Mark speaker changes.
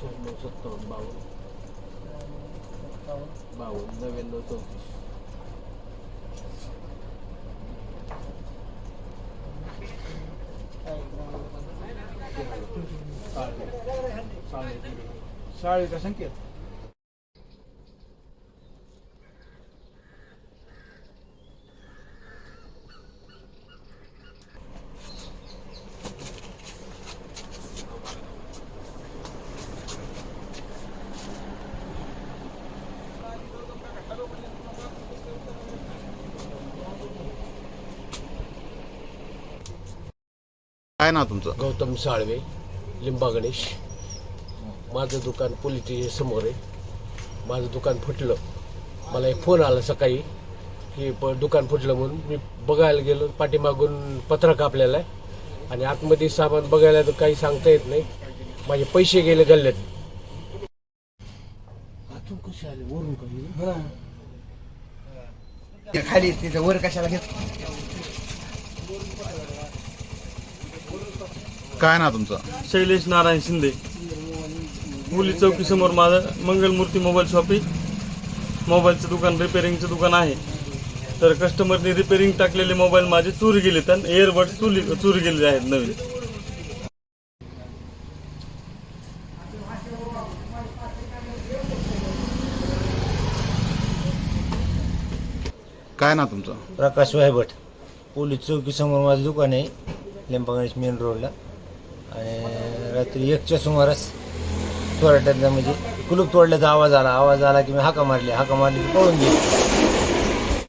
Speaker 1: शहाण्णव सत्तावन्न बावन्न बावन्न नव्याण्णव चौतीस
Speaker 2: शाळेचा संकेत
Speaker 3: काय नाव तुमचं?
Speaker 1: गौतम साळवे लिंबा गणेश. माझं दुकान पोलीस स्टेशन समोर आहे. माझं दुकान फुटलं. मला एक फोन आला सकाळी की प दुकान फुटलं म्हणून मी बघायला गेलो पाठीमागून पत्र कापलेलं आहे. आणि आतमध्ये सामान बघायला तर काही सांगता येत नाही. माझे पैसे गेले गल्ल्यात. आतून कसे आले? वरून काही
Speaker 2: खाली तिथं वर कशाला घेत
Speaker 3: काय नाव तुमचं?
Speaker 4: शैलेश नारायण शिंदे. मुली चौकी समोर माझं मंगलमूर्ती मोबाईल शॉप आहे. मोबाईलचं दुकान रिपेअरिंगचं दुकान आहे. तर कस्टमरने रिपेअरिंग टाकलेले मोबाईल माझे चोरी गेले तर एअरबड चोरी चोरी गेलेले आहेत नवीन.
Speaker 3: काय नाव तुमचं?
Speaker 5: प्रकाश वायभट पोलीस चौकीसमोर माझं दुकान आहे. लिंबा गणेश मेन रोडला आणि रात्री एकच्या सुमारास चोरट्याचा म्हणजे कुलूप तोडल्याचा आवाज आला. आवाज आला की मी हाका मारली. हाका मारली की पळून गेली.